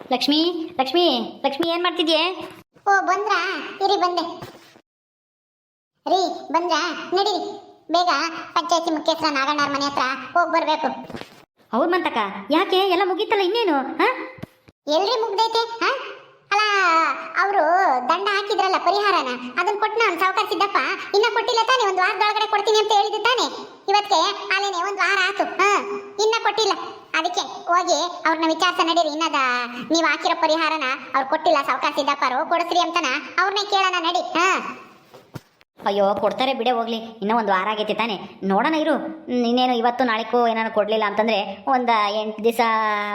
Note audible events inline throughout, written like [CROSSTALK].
ಲಕ್ಷ್ಮಿ ಲಕ್ಷ್ಮಿ ಲಕ್ಷ್ಮಿ ಏನ್ ಮಾಡ್ತಿದ್ಯೆ? ಓ ಬಂದ್ರಾ? ಇರಿ ಬಂದೆ. ರೀ ಬಂದ್ರಾ? ನಡೀರಿ. ಬೇಗ ಪಂಚಾಯತಿ ಮುಖ್ಯಸ್ಥ ನಾಗಣ್ಣವ್ರ ಮನೆ ಹತ್ರ ಹೋಗಿ ಬರ್ಬೇಕು. ಹೌದ್ ಮಂತಕ ಯಾಕೆ? ಎಲ್ಲ ಮುಗೀತಲ್ಲ ಇನ್ನೇನು ಹಾ? ಎಲ್ರಿ ಮುಗ್ದೈತೆ ಹಾ? ಅಲ್ಲ ಅವರು ದಂಡ ಹಾಕಿದ್ರಲ್ಲ ಪರಿಹಾರನ ಅದನ್ನ ಕೊಟ್ಟು ನಾನು ಸಾವುಕಾರ ಸಿದ್ದಪ್ಪ ಇನ್ನ ಕೊಟ್ಟಿಲ್ಲ ತಾನೆ ಒಂದು ವಾರದೊಳಗಡೆ ಕೊಡ್ತೀನಿ ಅಂತ ಹೇಳಿದ್ದು ತಾನೆ. ಇವತ್ತಿಗೆ ಆಲೇನೆ ಒಂದು ವಾರ ಆತು ಹಾ? ಇನ್ನ ಕೊಟ್ಟಿಲ್ಲ. ಅದಕ್ಕೆ ಹೋಗಿ ಅವ್ರನ್ನ ವಿಚಾರಿಸ ನಡೀರಿ. ಇನ್ನದ ನೀವು ಹಾಕಿರೋ ಪರಿಹಾರನ ಅವ್ರು ಕೊಟ್ಟಿಲ್ಲ ಸಾವುಕಾರ ಸಿದ್ದಪ್ಪರು ಕೊಡಿಸ್ರಿ ಅಂತನ ಅವ್ರನ್ನೇ ಕೇಳೋಣ ನಡಿ. ಹಾ. ಅಯ್ಯೋ ಕೊಡ್ತಾರೆ ಬಿಡೆ ಹೋಗ್ಲಿ. ಇನ್ನೂ ಒಂದು ವಾರ ಆಗೈತಿ ತಾನೆ. ನೋಡೋಣ ಇರು. ಇನ್ನೇನು ಇವತ್ತು ನಾಳೆಕ್ಕೂ ಏನಾರು ಕೊಡ್ಲಿಲ್ಲ ಅಂತಂದ್ರೆ ಒಂದು ಎಂಟು ದಿವಸ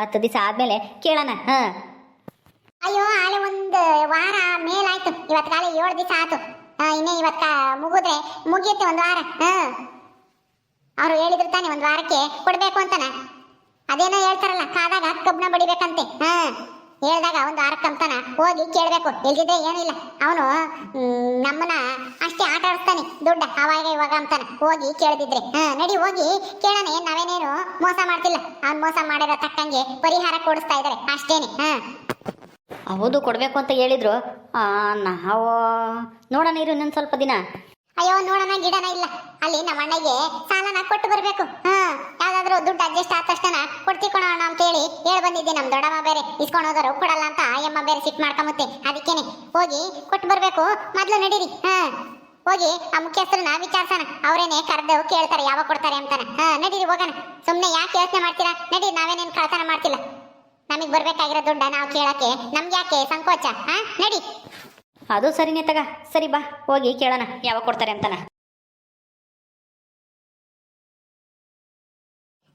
ಹತ್ತು ದಿವಸ ಆದ್ಮೇಲೆ ಕೇಳೋಣ. ಹಾ. ಅಯ್ಯೋ ಆಲೆ ಒಂದು ವಾರ ಮೇಲಾಯ್ತು. ಇವತ್ತು ಕಾಲ ಏಳು ದಿವಸ ಆಯ್ತು ಇನ್ನೇ ಇವತ್ತ ಮುಗಿದ್ರೆ ಮುಗಿಯುತ್ತೆ ಒಂದು ವಾರ. ಹಾ. ಅವ್ರು ಹೇಳಿದ್ರು ತಾನೆ ಒಂದು ವಾರಕ್ಕೆ ಕೊಡ್ಬೇಕು ಅಂತಾನ. ಅದೇನೋ ಹೇಳ್ತಾರಲ್ಲ ಕಾದಾಗ ಕಬ್ಬನ ಬಡಿಬೇಕಂತೆ. ಹಾ ಹೇಳ್ದಾಗ ಒಂದು ಅಂತಾನ ಹೋಗಿ ಕೇಳಬೇಕು. ಇಲ್ದಿದ್ರೆ ಏನಿಲ್ಲ. ಅವನು ನಮ್ಮನ್ನ ಅಷ್ಟೇ ಆಟ ಆಡಿಸ್ತಾನೆ. ದುಡ್ಡ ಅವಾಗ ಇವಾಗ ಅಂತಾನೆ. ಹೋಗಿ ಕೇಳದಿದ್ರೆ. ಹಾ ನಡಿ ಹೋಗಿ ಕೇಳೋಣ. ಏನ್ ನಾವೇನೇನು ಮೋಸ ಮಾಡ್ತಿಲ್ಲ. ಅವ್ನು ಮೋಸ ಮಾಡಿರೋ ತಕ್ಕಂಗೆ ಪರಿಹಾರ ಕೊಡಿಸ್ತಾ ಇದಾರೆ. ಅಷ್ಟೇನೆ. ಹಾ. ಹೌದು ಕೊಡಬೇಕು ಅಂತ ಹೇಳಿದ್ರು. ಆ, ನಾವು ನೋಡೋಣ ಇರು ಇನ್ನೊಂದು ಸ್ವಲ್ಪ ದಿನ. ಅಯ್ಯೋ ನೋಡೋಣ ಗಿಡನ ಇಲ್ಲ. ಅಲ್ಲಿ ನಮ್ಮ ಅಣ್ಣಗೆ ಸಾಲನ ಕೊಟ್ಟು ಬರ್ಬೇಕು. ಹಾ, ಯಾವ್ದಾದ್ರು ದುಡ್ಡು ಅಡ್ಜಸ್ಟ್ ಆದ ತಕ್ಷಣ ಕೊಡ್ತಿ ಕೊಡೋಣ ಅಂತ ಹೇಳಿ ಹೇಳ್ ಬಂದಿದ್ದೆ. ನಮ್ ದೊಡ್ಡಮ್ಮ ಬೇರೆ ಇಸ್ಕೊಂಡು ಹೋದರು ಕೊಡಲ್ಲ ಅಂತ ಆಯಮ್ಮ ಬೇರೆ ಸಿಟ್ ಮಾಡ್ಕೊಂಬತ್ತೆ ಅದಕ್ಕೇನೆ ಹೋಗಿ ಕೊಟ್ಟು ಬರ್ಬೇಕು. ಮೊದ್ಲು ನಡೀರಿ. ಹಾ, ಹೋಗಿ ಆ ಮುಖ್ಯಸ್ಥರನ್ನ ವಿಚಾರಿಸೋಣ. ಅವರೇನೆ ಕರೆದು ಕೇಳ್ತಾರೆ, ಯಾವಾಗ ಕೊಡ್ತಾರೆ ಅಂತಾನೆ. ಹಾ, ನಡೀರಿ, ಹೋಗೋಣ. ಸುಮ್ನೆ ಯಾಕೆ ಯೋಚನೆ ಮಾಡ್ತೀರಾ? ನಡೀರಿ, ನಾವೇನೇನು ಕಳ್ತನ ಮಾಡ್ತಿಲ್ಲ. ನಮಗ್ ಬರ್ಬೇಕಾಗಿರೋ ದುಡ್ಡ ನಾವು ಕೇಳಕ್ಕೆ, ನಮ್ಗೆ ಯಾಕೆ ಸಂಕೋಚ? ಹಾ, ನಡಿ. ಅದು ಸರಿನೇ ತಗ. ಸರಿ ಬಾ, ಹೋಗಿ ಕೇಳೋಣ, ಯಾವಾಗ ಕೊಡ್ತಾರೆ ಅಂತನ.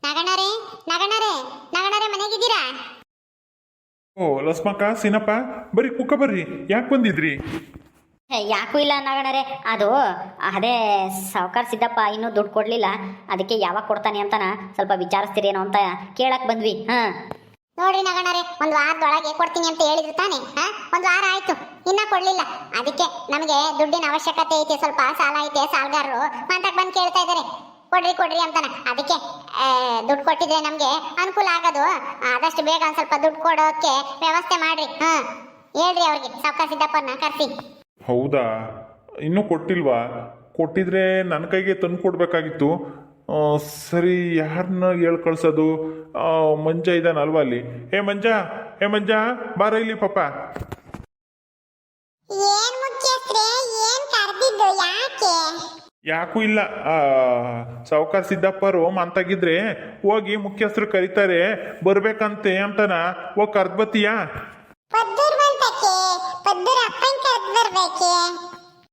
ನಗಣರೇ ನಗಣರೇ ನಗಣರೇ ಮನೆಗಿದ್ದೀರಾ? ಓ ಲಸ್ಮಕ್ಕ ಸಿನಪ್ಪ ಬರ್ರಿ ಕುಕ್ಕ ಬರ್ರಿ ಯಾಕೆ ಬಂದಿದ್ರಿ? ಹೇ, ಯಾಕೂ ಇಲ್ಲ ನಗಣಾರೆ ಅದು ಅದೇ ಸಾವುಕಾರ ಸಿದ್ದಪ್ಪ ಇನ್ನೂ ದುಡ್ಡು ಕೊಡಲಿಲ್ಲ ಅದಕ್ಕೆ ಯಾವಾಗ ಕೊಡ್ತಾನೆ ಅಂತನ ಸ್ವಲ್ಪ ವಿಚಾರಿಸ್ತೀರೇನೋ ಅಂತ ಕೇಳಕ್ ಬಂದ್ವಿ ಹಾಂ. ನೋಡ್ರಿ ನಗಣರೇ ಒಂದು ವಾರದೊಳಗೆ ಕೊಡ್ತೀನಿ ಅಂತ ಹೇಳಿದ್ರು ತಾನೆ ಹಾ? ಒಂದು ವಾರ ಆಯ್ತು ಇನ್ನ ಕೊಡ್ಲಿಲ್ಲ. ಅದಕ್ಕೆ ನಮಗೆ ದುಡ್ಡಿನ ಅವಶ್ಯಕತೆ ಐತೆ ಸ್ವಲ್ಪ ಸಾಲ ಐತೆ ಸಾಲಗಾರರು ಮಾತಾಕ್ ಬಂದು ಕೇಳ್ತಾ ಇದಾರೆ. ಕೊಡ್ರಿ ಕೊಡ್ರಿ ಅಂತಾನೆ. ಅದಕ್ಕೆ ದುಡ್ಡು ಕೊಟ್ಟಿದ್ರೆ ನಮಗೆ ಅನುಕೂಲ ಆಗೋದು. ಆದಷ್ಟು ಬೇಗ ಒಂದ್ ಸ್ವಲ್ಪ ದುಡ್ಡು ಕೊಡೋಕೆ ವ್ಯವಸ್ಥೆ ಮಾಡ್ರಿ. ಹಾ ಹೇಳ್ರಿ ಅವ್ರಿಗೆ ಸಾವುಕಾರ ಸಿದ್ದಪ್ಪನ ಕರ್ಸಿ. ಹೌದಾ? ಇನ್ನೂ ಕೊಟ್ಟಿಲ್ವಾ? ಕೊಟ್ಟಿದ್ರೆ ನನ್ನ ಕೈಗೆ ತಂದು ಕೊಡಬೇಕಾಗಿತ್ತು. ಸರಿ ಯಾರನ್ನ ಹೇಳ್ ಕಳ್ಸೋದು? ಮಂಜ ಇದ್ದಾನಲ್ವಾ ಅಲ್ಲಿ? ಏ ಮಂಜ ಏ ಮಂಜ ಬಾರ ಇಲ್ಲಿ ಪಾಪ. ಏನ್ ಮುಖ್ಯಸ್ಥರೇ ಏನ್ ಕರ್ದಿದ್ದು ಯಾಕೆ? ಯಾಕೂ ಇಲ್ಲ. ಸಾವುಕಾರ ಸಿದ್ದಪ್ಪರು ಮಂತಾಗಿದ್ರೆ ಹೋಗಿ ಮುಖ್ಯಸ್ಥರು ಕರೀತಾರೆ ಬರ್ಬೇಕಂತೆ ಅಂತನ? ಓ ಕರ್ದ್ ಬತ್ತೀಯಾ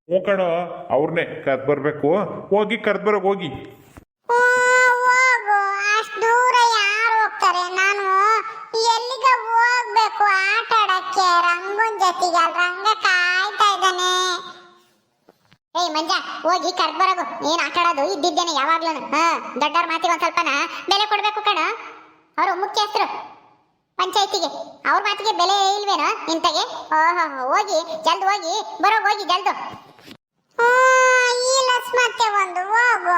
ಹ್ಞೂ ಕಣೋ ಅವ್ರನ್ನೇ ಕರ್ದ್ ಬರ್ಬೇಕು. ಹೋಗಿ ಕರ್ದ್ ಬರೋಕ್ ಹೋಗಿ. ನಾನು ಎಲ್ಲಿಗೆ ಹೋಗ್ಬೇಕು ಆಟ ಆಡಕ್ಕೆ ರಂಗನ್ ಜೊತೆಗೆ ಏಯ್ ಮಂಜ ಹೋಗಿ ಕರ್ದ್ ಬರೋದು ಏನ್ ಆಟ ಆಡೋದು? ಇದ್ದಿದ್ದೇನೆ ಯಾವಾಗ್ಲೂ ಹಾ ದೊಡ್ಡವ್ರ ಮಾತಿಗೆ ಒಂದ್ ಸ್ವಲ್ಪನ? ಬೆಲೆ ಕೊಡ್ಬೇಕು ಕಣ. ಅವರು ಮುಖ್ಯಸ್ಥರು ಪಂಚಾಯತಿಗೆ. ಅವ್ರ ಮಾತಿಗೆ ಬೆಲೆ ಇಲ್ವೇನೋ ಇಂತಗೆ ಓಹೋ ಹೋಗಿ ಜಲ್ದು ಹೋಗಿ. ಬರೋ ಹೋಗಿ ಜಲ್ದು. ಮತ್ತೆ ಒಂದು ಹೋಗು.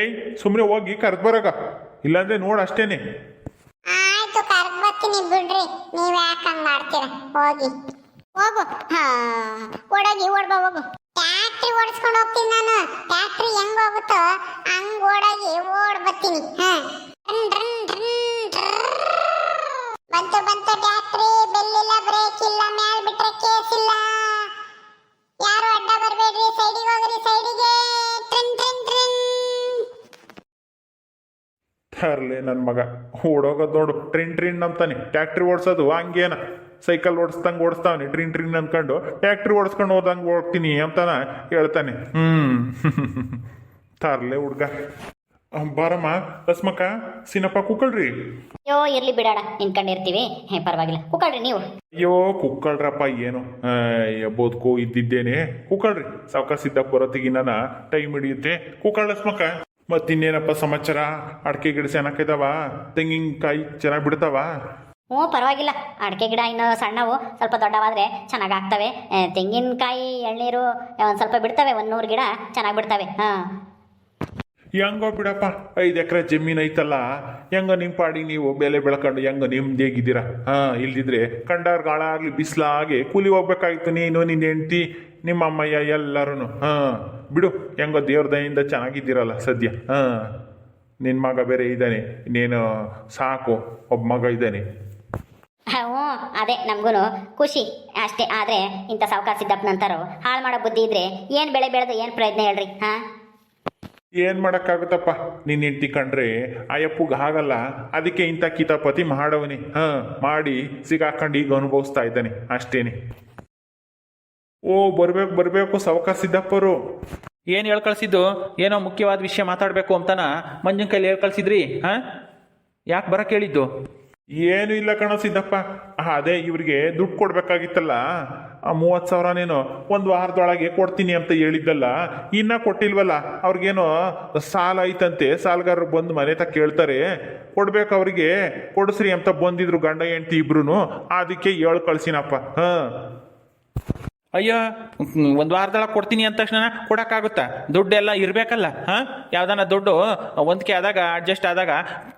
ಏಯ್ ಸುಮ್ನೆ ಹೋಗಿ ಕರ್ದ್ ಬರೋಗ ಇಲ್ಲಾಂದ್ರೆ ನೋಡ್ ಅಷ್ಟೇನೆ. ಆಯ್ತು ಕರ್ದ್ ಬರ್ತೀನಿ ಬಿಡ್ರಿ. ನೀವ್ ಯಾಕಂಗ್ ಮಾಡ್ತೀರ? ಹೋಗಿ. ಹೋಗು. ಹಾ. ಓಡೋಗಿ ಓಡ್ಬಾ, ಹೋಗು. ಟ್ಯಾಕ್ಟ್ರಿ ಓಡಿಸ್ಕೊಂಡು ಹೋಗ್ತೀನಿ ನಾನು. ಟ್ಯಾಕ್ಟ್ರಿ ಹೆಂಗ್ ಹೋಗುತ್ತೋ ಹಂಗ್ ಓಡಾಗಿ ಓಡ್ ಬರ್ತೀನಿ. ಹಾ. ಬಂತು ಬಂತು ಟ್ಯಾಕ್ಟ್ರಿ ಬೆಲ್ಲಿಲ್ಲ ಬ್ರೇಕ್ ಇಲ್ಲ, ಮ್ಯಾಲ್ ಬಿಟ್ರೆ ಕೇಸ್ ಇಲ್ಲ. ಯಾರು ಅಡ್ಡ ಬರ್ಬೇಡ್ರಿ? ಸೈಡಿಗೆ ಹೋಗ್ರಿ ಸೈಡಿಗೆ ಟ್ರಿನ್ ಟ್ರಿನ್ ಟ್ರಿನ್ ತರ್ಲೆ ನನ್ನ ಮಗ. ಓಡೋಗೋದು ನೋಡು. ಟ್ರಿನ್ ಟ್ರಿನ್ ಅಂತಾನೆ. ಟ್ಯಾಕ್ಟ್ರಿ ಓಡಿಸೋದು ಹಂಗೇನ. ಸೈಕಲ್ ಓಡಿಸ್ದಂಗೆ ಓಡಿಸ್ತಾವನೆ ಟ್ರಿನ್ ಟ್ರಿನ್ ಅಂದ್ಕೊಂಡು ಟ್ಯಾಕ್ಟ್ರಿ ಓಡಿಸ್ಕೊಂಡು ಹೋದಂಗೆ ಹೋಗ್ತೀನಿ ಅಂತಾನೆ ಹೇಳ್ತಾನೆ. ಹ್ಮ್. [LAUGHS] ತರ್ಲೆ ಹುಡ್ಗ. ಬಾರಮ್ಮ ಲಸ್ಮಕ್ಕ ಸಿನಪ್ಪ ಕುಕ್ಕಳ್ರಿ ಅಯ್ಯೋ ಇರ್ಲಿ ಬಿಡೋಣ ನಿಂತ್ಕೊಂಡಿರ್ತೀವಿ ಹೇ ಪರವಾಗಿಲ್ಲ. ಕುಕ್ಕಳ್ರಿ ನೀವು. ಅಯ್ಯೋ ಕುಕ್ಕಳ್ರಪ್ಪ ಏನು? ಬದುಕು ಇದ್ದಿದ್ದೇನೆ. ಕುಕ್ಕಳ್ರಿ ಸಾವ್ಕಾಶ ಸಿದ್ದಪ್ಪ ಬರೋತ್ತಿಗೆ ನನ್ನ ಟೈಮ್ ಹಿಡಿಯುತ್ತೆ. ಕುಕ್ಕಳ್ ಲಸ್ಮಕ್ಕ ಮತ್ತಿನ್ನೇನಪ್ಪ ಸಮಾಚಾರ? ಅಡಿಕೆ ಗಿಡ ಚೆನ್ನಾಗಿದಾವ ತೆಂಗಿನಕಾಯಿ ಚೆನ್ನಾಗಿ ಬಿಡ್ತಾವ? ಹ್ಞೂ, ಪರವಾಗಿಲ್ಲ. ಅಡಿಕೆ ಗಿಡ ಇನ್ನು ಸಣ್ಣವು, ಸ್ವಲ್ಪ ದೊಡ್ಡವಾದರೆ ಚೆನ್ನಾಗಿ ಆಗ್ತವೆ ತೆಂಗಿನಕಾಯಿ, ಎಳ್ನೀರು ಒಂದು ಸ್ವಲ್ಪ ಬಿಡ್ತವೆ, ಒಂದು ನೂರು ಗಿಡ ಚೆನ್ನಾಗಿ ಬಿಡ್ತವೆ. ಹಾಂ. ಹೆಂಗೋ ಬಿಡಪ್ಪ, ಐದು ಎಕರೆ ಜಮೀನು ಐತಲ್ಲ, ಹೆಂಗೋ ನಿಮ್ಮ ಪಾಡಿ ನೀವು ಬೆಲೆ ಬೆಳ್ಕೊಂಡು ಹೆಂಗೋ ನಿಮ್ದೇಗಿದ್ದೀರಾ ಹಾಂ, ಇಲ್ದಿದ್ರೆ ಕಂಡಾರ್ ಗಾಳ ಆಗಲಿ ಬಿಸಿಲಾಗಿ ಕೂಲಿ ಹೋಗ್ಬೇಕಾಗಿತ್ತು ನೀನು ನಿನ್ನ ಹೆಂಡ್ತಿ, ನಿಮ್ಮ ಅಮ್ಮಯ್ಯ ಎಲ್ಲರೂ ಹಾಂ, ಬಿಡು, ಹೆಂಗೋ ದೇವ್ರ ದಯಿಂದ ಚೆನ್ನಾಗಿದ್ದೀರಲ್ಲ ಸದ್ಯ. ಹಾಂ. ನಿನ್ನ ಮಗ ಬೇರೆ ಇದ್ದಾನೆ ನೀನು ಸಾಕು, ಒಬ್ಬ ಮಗ ಇದ್ದಾನೆ. ಹ್ಞೂ ಅದೇ ನಮಗೂ ಖುಷಿ ಅಷ್ಟೇ. ಆದರೆ ಇಂಥ ಸಾವುಕಾರ ಸಿದ್ದಪ್ಪನಂತಾರು ಹಾಳು ಮಾಡೋ ಬುದ್ಧಿ ಇದ್ರೆ ಏನು ಬೆಳೆ ಬೆಳೆದು ಏನು ಪ್ರಯತ್ನ ಹೇಳ್ರಿ ಹಾಂ? ಏನು ಮಾಡೋಕ್ಕಾಗುತ್ತಪ್ಪ? ನಿನ್ನ ಹೆಂಡ್ತಿ ಕಂಡ್ರೆ ಅಯ್ಯಪ್ಪಗೆ ಆಗಲ್ಲ ಅದಕ್ಕೆ ಇಂಥ ಕಿತಾಪತಿ ಮಾಡವನಿ. ಹಾಂ ಮಾಡಿ ಸಿಗಾಕೊಂಡು ಈಗ ಅನುಭವಿಸ್ತಾ ಇದ್ದಾನೆ. ಅಷ್ಟೇನೆ. ಓ ಬರ್ಬೇಕು ಬರಬೇಕು ಸಾವುಕಾರ ಸಿದ್ದಪ್ಪರು. ಏನು ಹೇಳ್ಕಳ್ಸಿದ್ದು? ಏನೋ ಮುಖ್ಯವಾದ ವಿಷಯ ಮಾತಾಡಬೇಕು ಅಂತನ ಮಂಜಿನ ಕೈಲಿ ಹೇಳಿ ಕಳಿಸಿದ್ರಿ ಹಾಂ? ಯಾಕೆ ಬರಕ್ಕೆ ಹೇಳಿದ್ದು? ಏನು ಇಲ್ಲ ಕಣ ಸಿದ್ದಪ್ಪ. ಅದೇ ಇವ್ರಿಗೆ ದುಡ್ಡು ಕೊಡ್ಬೇಕಾಗಿತ್ತಲ್ಲ. ಆ ಮೂವತ್ತು ಸಾವಿರನೇನೋ ಒಂದು ವಾರದೊಳಗೆ ಕೊಡ್ತೀನಿ ಅಂತ ಹೇಳಿದ್ದಲ್ಲ. ಇನ್ನ ಕೊಟ್ಟಿಲ್ವಲ್ಲ. ಅವ್ರಿಗೇನೋ ಸಾಲ ಐತಂತೆ ಸಾಲಗಾರರು ಬಂದು ಮನೆ ತಕ್ಕ ಕೇಳ್ತಾರೆ. ಕೊಡ್ಬೇಕು ಅವ್ರಿಗೆ. ಕೊಡಿಸ್ರಿ ಅಂತ ಬಂದಿದ್ರು ಗಂಡ, ಹೆಂಡ್ತಿ ಇಬ್ರು ಅದಕ್ಕೆ ಹೇಳು ಕಳ್ಸಿನಪ್ಪ. ಹಾಂ. ಅಯ್ಯೋ, ಒಂದು ವಾರದೊಳಗೆ ಕೊಡ್ತೀನಿ ಅಂದ ತಕ್ಷಣ ಕೊಡೋಕ್ಕಾಗುತ್ತಾ? ದುಡ್ಡೆಲ್ಲ ಇರಬೇಕಲ್ಲ, ಹಾಂ? ಯಾವ್ದಾನ ದುಡ್ಡು ಹೊಂದಿಕೆ ಆದಾಗ ಅಡ್ಜಸ್ಟ್ ಆದಾಗ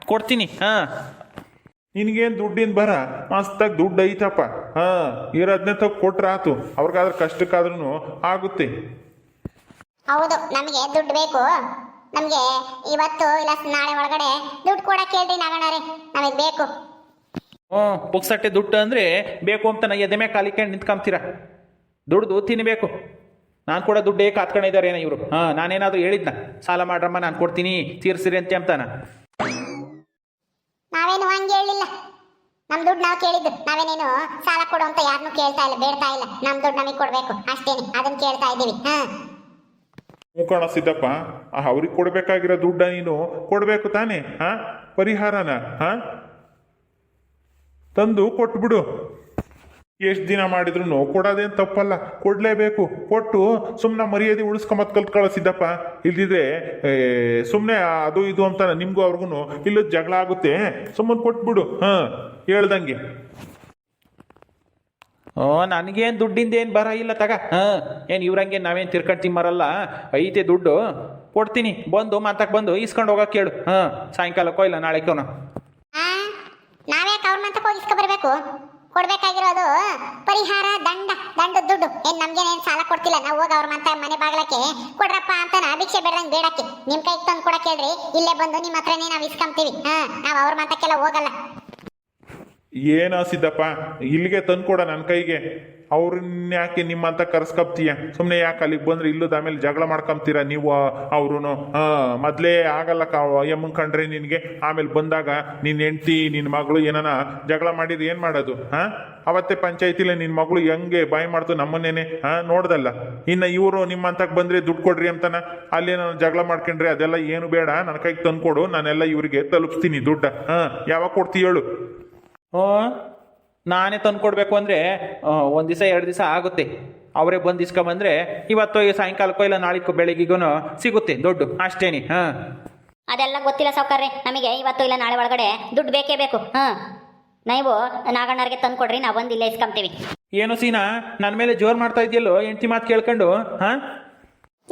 ಕೊಡ್ತೀನಿ, ಹಾಂ? ನಿನಗೇನು ದುಡ್ಡಿನ ಬರ? ಮಸ್ತಾಗಿ ದುಡ್ಡು ಐತಪ್ಪ. ಹಾಂ ಇರೋದನ್ನೇ ತಗ ಕೊಟ್ರೆ ಆತು. ಅವ್ರಿಗಾದ್ರೆ ಕಷ್ಟಕ್ಕಾದ್ರೂ ಆಗುತ್ತೆ. ಹೌದು ನಮಗೆ ದುಡ್ಡು ಬೇಕು. ನಮಗೆ ಇವತ್ತು ಇಲ್ಲ ನಾಳೆ ಒಳಗಡೆ ದುಡ್ಡು ಕೂಡ ಕೇಳ್ರಿ ನಾಗಣ್ಣರೇ ನಮಗೆ ಬೇಕು. ಹ್ಞೂ ಪುಕ್ಸಟ್ಟೆ ದುಡ್ಡು ಅಂದರೆ ಬೇಕು ಅಂತ ನಾ ಎದೆ ಮೇಲೆ ಕಾಲಿಕೊಂಡು ನಿಂತ್ಕೊಂತೀರ ದುಡ್ದು ತಿನ್ನಬೇಕು ನಾನು ಕೂಡ ದುಡ್ಡೇ ಕಾತ್ಕೊಂಡಿದ್ದಾರೆ ಏನೋ ಇವರು? ಹಾಂ ನಾನೇನಾದರೂ ಹೇಳಿದ್ನ? ಸಾಲ ಮಾಡ್ರಮ್ಮ ನಾನು ಕೊಡ್ತೀನಿ ತೀರ್ಸಿರಿ ಅಂತ ಅಂತಾನ ನಾವೇನು ಹಂಗೆ ಹೇಳಿಲ್ಲ ನಮ್ ದುಡ್ಡು ನಾವು ಕೇಳಿದ್ದು. ನಾವೇನೇನು ಸಾಲ ಕೊಡು ಅಂತ ಯಾರನ್ನೂ ಕೇಳ್ತಾ ಇಲ್ಲ, ಬೇಡ್ತಾ ಇಲ್ಲ. ನಮ್ ದುಡ್ಡು ನಮಗೆ ಕೊಡಬೇಕು. ಅಷ್ಟೇನೆ. ಅದನ್ನ ಕೇಳ್ತಾ ಇದ್ದೀವಿ. ಹಾ. ಮುಖಣ ಸಿದ್ದಪ್ಪ ಅವ್ರಿಗೆ ಕೊಡಬೇಕಾಗಿರೋ ದುಡ್ಡ ನೀನು ಕೊಡಬೇಕು ತಾನೇ, ಹಾ? ಪರಿಹಾರನ, ಹಾ? ತಂದು ಕೊಟ್ಬಿಡು. ಎಷ್ಟು ದಿನ ಮಾಡಿದ್ರು ಕೊಡೋದೇನು ತಪ್ಪಲ್ಲ. ಕೊಡಲೇಬೇಕು. ಕೊಟ್ಟು ಸುಮ್ಮನೆ ಮರ್ಯಾದೆ ಉಳಿಸ್ಕೊಂಬತ್ ಕಲ್ತ್ಕೊಳ್ಳೋ ಸಿದ್ದಪ್ಪ. ಇಲ್ದಿದ್ರೆ ಸುಮ್ಮನೆ ಅದು ಇದು ಅಂತ ನಿಮಗೂ ಅವ್ರಿಗೂ ಇಲ್ಲದ ಜಗಳ ಆಗುತ್ತೆ. ಸುಮ್ಮನೆ ಕೊಟ್ಬಿಡು. ಹಾ. ಹೇಳ್ದಂಗೆ. ಓ ನನಗೇನು ದುಡ್ಡಿಂದ ಏನು ಬರ? ಇಲ್ಲ ತಗ. ಹಾಂ ಏನು ಇವ್ರಂಗೆ ನಾವೇನು ತಿರ್ಕೊಂಡು ತಿಮ್ಮರಲ್ಲ ಐತೆ ದುಡ್ಡು. ಕೊಡ್ತೀನಿ. ಬಂದು ಮಾತಾಕ್ ಬಂದು ಇಸ್ಕೊಂಡು ಹೋಗಕ್ಕೆ ಕೇಳು. ಹಾಂ ಸಾಯಂಕಾಲಕ್ಕೋ ಇಲ್ಲ ನಾಳೆಕೋನ ಆ ನಾವ್ಯಾಕೆ ಅವ್ರ ಮಂತಕ್ಕೆ ಹೋಗಿ ಇಸ್ಕೊ ಬರ್ಬೇಕು? ಕೊಡ್ಬೇಕಾಗಿರೋದು ಪರಿಹಾರ ದಂಡ ದಂಡದ ದುಡ್ಡು. ಏನ್ ನಮ್ಗೇನೇನ್ ಸಾಲ ಕೊಡ್ತಿಲ್ಲ? ನಾವು ಹೋಗಿ ಅವ್ರ ಮಂತ ಮನೆ ಬಾಗ್ಲಕ್ಕೆ ಕೊಡ್ರಪ್ಪ ಅಂತ ಭಿಕ್ಷೆ ಬೇಡಂಗ್ ಬೇಡಕ್ಕೆ. ನಿಮ್ ಕೈಗೆ ತಂದು ಕೊಡಕ್ಕೆ ಹೇಳ್ರಿ. ಇಲ್ಲೇ ಬಂದು ನಿಮ್ಮ ಹತ್ರನೇ ನಾವು ಇಸ್ಕೊಂತೀವಿ ಹಾ ನಾವು ಅವ್ರ ಮಂತಕ್ಕೆಲ್ಲ ಹೋಗಲ್ಲ. ಏನೋ ಸಿದ್ದಪ್ಪ ಇಲ್ಲಿಗೆ ತಂದ್ಕೊಡ ನನ್ನ ಕೈಗೆ. ಅವ್ರನ್ನ ಯಾಕೆ ನಿಮ್ಮಂತ ಕರ್ಸ್ಕೊಪ್ತೀಯ? ಸುಮ್ಮನೆ ಯಾಕೆ ಅಲ್ಲಿಗೆ ಬಂದ್ರೆ ಇಲ್ಲದ ಆಮೇಲೆ ಜಗಳ ಮಾಡ್ಕೊಂತೀರ ನೀವು ಅವ್ರೂ ಮೊದಲೇ ಆಗಲ್ಲ ಕಾ ಎಮ್ಮನ್ ಕಂಡ್ರೆ ನಿನಗೆ. ಆಮೇಲೆ ಬಂದಾಗ ನಿನ್ನ ಹೆಂಡ್ತಿ ನಿನ್ನ ಮಗಳು ಏನಾನ ಜಗಳ ಮಾಡಿದ್ರೆ ಏನು ಮಾಡೋದು ಹಾಂ ಅವತ್ತೇ ಪಂಚಾಯತಿಲಿ ನಿನ್ನ ಮಗಳು ಹೆಂಗೆ ಬಾಯಿ ಮಾಡ್ತು ನಮ್ಮನ್ನೇನೆ ಹಾಂ ನೋಡ್ದಲ್ಲ. ಇನ್ನು ಇವರು ನಿಮ್ಮಂತಕ್ಕೆ ಬಂದರೆ ದುಡ್ಡು ಕೊಡ್ರಿ ಅಂತಾನೆ? ಅಲ್ಲಿ ನಾನು ಜಗಳ ಮಾಡ್ಕೊಂಡ್ರೆ ಅದೆಲ್ಲ ಏನು ಬೇಡ ನನ್ನ ಕೈಗೆ ತಂದ್ಕೊಡು, ನಾನೆಲ್ಲ ಇವರಿಗೆ ತಲುಪಿಸ್ತೀನಿ ದುಡ್ಡ ಹಾಂ ಯಾವಾಗ ಕೊಡ್ತೀ ಹೇಳು? ಓ ನಾನೇ ತಂದು ಕೊಡಬೇಕು ಅಂದರೆ ಒಂದು ದಿವಸ ಎರಡು ದಿವಸ ಆಗುತ್ತೆ. ಅವರೇ ಬಂದು ಇಸ್ಕೊಂಬಂದ್ರೆ ಇವತ್ತು ಈ ಸಾಯಂಕಾಲಕ್ಕೋ ಇಲ್ಲ ನಾಳಿಕೋ ಬೆಳಿಗ್ಗೆಗೂ ಸಿಗುತ್ತೆ ದುಡ್ಡು. ಅಷ್ಟೇನಿ. ಹಾಂ. ಅದೆಲ್ಲ ಗೊತ್ತಿಲ್ಲ ಸಾವುಕಾರ್ರೆ. ನಮಗೆ ಇವತ್ತು ಇಲ್ಲ ನಾಳೆ ಒಳಗಡೆ ದುಡ್ಡು ಬೇಕೇ ಬೇಕು. ಹಾಂ. ನೀವು ನಾಗಣ್ಣರಿಗೆ ತಂದು ಕೊಡ್ರಿ ನಾವು ಬಂದು ಇಲ್ಲೇ ಇಸ್ಕೊಂತೀವಿ ಏನು ಸೀನಾ? ನನ್ನ ಮೇಲೆ ಜೋರು ಮಾಡ್ತಾ ಇದೆಯಲ್ಲೋ? ಹೆಂಡ್ತಿ ಮಾತು ಕೇಳ್ಕೊಂಡು? ಹಾಂ?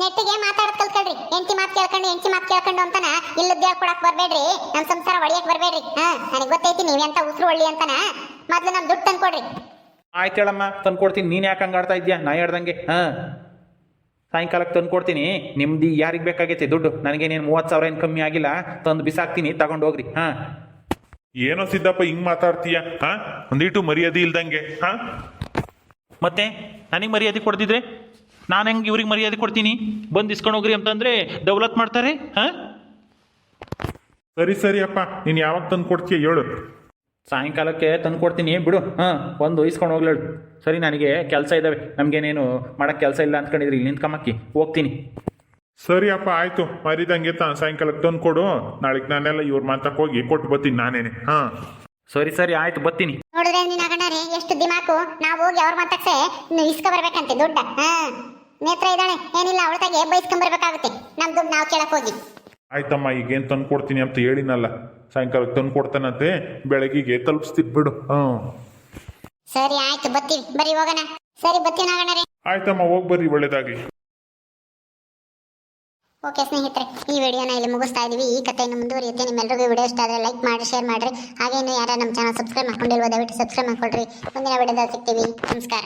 ನೆಟ್ಟಿಗೆ ಮಾತಾಡೋದ್ ಕಲ್ತ್ಕೊಳ್ರಿ. ಹೆಂಡತಿ ಮಾತು ಕೇಳ್ಕೊಂಡು ಹೆಂಡತಿ ಮಾತು ಕೇಳ್ಕೊಂಡು ಅಂತಾನ ಇಲ್ಲದ ಹೇಳ್ಕೊಡಕ್ ಬರಬೇಡ್ರಿ ನಮ್ಮ ಸಂಸಾರ ಒಳಿಯಕ್ ಬರಬೇಡ್ರಿ. ಹಾ ನನಗೆ ಗೊತ್ತೈತಿ ನೀವೆಂತ ಉಸಿರು ಒಳ್ಳಿ ಅಂತಾನ? ಮೊದ್ಲು ನಮ್ ದುಡ್ಡು ತಂದ್ಕೊಡ್ರಿ. ಆಯ್ತು ಹೇಳಮ್ಮ ತಂದು ಕೊಡ್ತೀನಿ ನೀನು ಯಾಕೆ ಹಂಗೆ ಆಡ್ತಾ ಇದೆಯಾ ನಾ ಹೇಳ್ದಂಗೆ. ಹಾಂ. ಸಾಯಂಕಾಲಕ್ಕೆ ತಂದು ಕೊಡ್ತೀನಿ ನಿಮ್ದು ಯಾರಿಗೆ ಬೇಕಾಗೈತಿ ದುಡ್ಡು? ನನಗೇನೇನು ನೀನು ಮೂವತ್ತು ಸಾವಿರ ಏನು ಕಮ್ಮಿ ಆಗಿಲ್ಲ ತಂದು ಬಿಸಾಕ್ತೀನಿ ತಗೊಂಡು ಹೋಗ್ರಿ. ಹಾಂ. ಏನೋ ಸಿದ್ದಪ್ಪ ಹಿಂಗ್ ಮಾತಾಡ್ತೀಯ? ಹಾ? ಒಂದಿಟ್ಟು ಮರ್ಯಾದೆ ಇಲ್ದಂಗೆ. ಹಾ? ಮತ್ತೆ ನನಗೆ ಮರ್ಯಾದೆ ಕೊಡ್ದಿದ್ರೆ? ನಾನು ಹೆಂಗೆ ಇವ್ರಿಗೆ ಮರ್ಯಾದೆ ಕೊಡ್ತೀನಿ? ಬಂದು ಇಸ್ಕೊಂಡು ಹೋಗ್ರಿ ಅಂತಂದರೆ ದೌಲತ್ ಮಾಡ್ತಾರೆ? ಹಾಂ? ಸರಿ ಸರಿ ಅಪ್ಪ. ನೀನು ಯಾವಾಗ ತಂದು ಕೊಡ್ತೀಯ ಹೇಳು. ಸಾಯಂಕಾಲಕ್ಕೆ ತಂದು ಕೊಡ್ತೀನಿ. ಬಿಡು. ಹಾಂ ಒಂದು ಇಸ್ಕೊಂಡು ಹೋಗ್ಲೇಳು ಸರಿ ನನಗೆ ಕೆಲಸ ಇದ್ದಾವೆ ನಮಗೇನೇನು ಮಾಡೋಕ್ಕೆ ಕೆಲಸ ಇಲ್ಲ ಅಂದ್ಕೊಂಡಿದ್ರಿ ಇಲ್ಲಿ ನಿಂತ್ಕೊಂಬಕ್ಕಿ ಹೋಗ್ತೀನಿ. ಸರಿ ಅಪ್ಪ ಆಯಿತು. ಮರಿದಂಗೆ ತಾ ಸಾಯಂಕಾಲಕ್ಕೆ ತಂದು ಕೊಡು. ನಾಳೆಗೆ ನಾನೆಲ್ಲ ಇವ್ರ ಮಾತಕ್ಕೆ ಹೋಗಿ ಕೊಟ್ಟು ಬರ್ತೀನಿ ನಾನೇನೆ. ಹಾಂ. ಸರಿ ಸರಿ ಆಯ್ತು. ಬರ್ತೀನಿ. ನೋಡಿದ್ರೆ ನಿನ್ನ ಎಷ್ಟು ದಿಮಾಕು. ನಾವು ಹೋಗಿ ಅವ್ರ ಮಾತಾಡ್ಸೆ ಇಸ್ಕೊ ಬರ್ಬೇಕಂತೆ ದುಡ್ಡ. ಹಾ. ನೇತ್ರ ಇದ್ದಾಳೆ ಏನಿಲ್ಲ ಅವಳ ತಾಗೆ ಬೈಸ್ಕೊಂಬರ್ಬೇಕಾಗುತ್ತೆ. ನಮ್ ದುಡ್ಡು ನಾವು ಕೇಳಕ್ ಹೋಗಿ. ಆಯ್ತಮ್ಮ ಈಗೇನು ತಂದು ಕೊಡ್ತೀನಿ ಅಂತ ಹೇಳಿನಲ್ಲ. ಸಾಯಂಕಾಲಕ್ಕೆ ತಂದು ಕೊಡ್ತಾನಂತೆ ಬೆಳಗ್ಗೆ ತಲುಪಿಸ್ತಿದ್ ಬಿಡು. ಸರಿ ಆಯ್ತು ಬತ್ತೀವಿ ಬರೀ ಹೋಗೋಣ. ಸರಿ ಬತ್ತೀವಿ ನಾಗಣ್ಣರೇ ಆಯ್ತಮ್ಮ ಹೋಗಿ ಬರ್ರಿ ಒಳ್ಳೇದಾಗ್ಲಿ. ಓಕೆ ಸ್ನೇಹಿತರೆ ಈ ವಿಡಿಯೋನ ಇಲ್ಲಿ ಮುಗಿಸ್ತಾ ಇದೀವಿ. ಈ ಕಥೆಯನ್ನು ಮುಂದುವರಿಯುತ್ತೆ. ನಿಮ್ಮೆಲ್ಲರಿಗೂ ವಿಡಿಯೋ ಇಷ್ಟ ಆದರೆ ಲೈಕ್ ಮಾಡಿ ಶೇರ್ ಮಾಡಿರಿ. ಹಾಗೇನು ಯಾರು ನಮ್ಮ ಚಾನಲ್ ಸಬ್ಸ್ಕ್ರೈಬ್ ಮಾಡ್ಕೊಂಡಿಲ್ವೋ ದಯವಿಟ್ಟು ಸಬ್ಸ್ಕ್ರೈಬ್ ಮಾಡ್ಕೊಳ್ರಿ. ಮುಂದಿನ ವಿಡಿಯೋದಲ್ಲಿ ಸಿಗ್ತೀವಿ. ನಮಸ್ಕಾರ.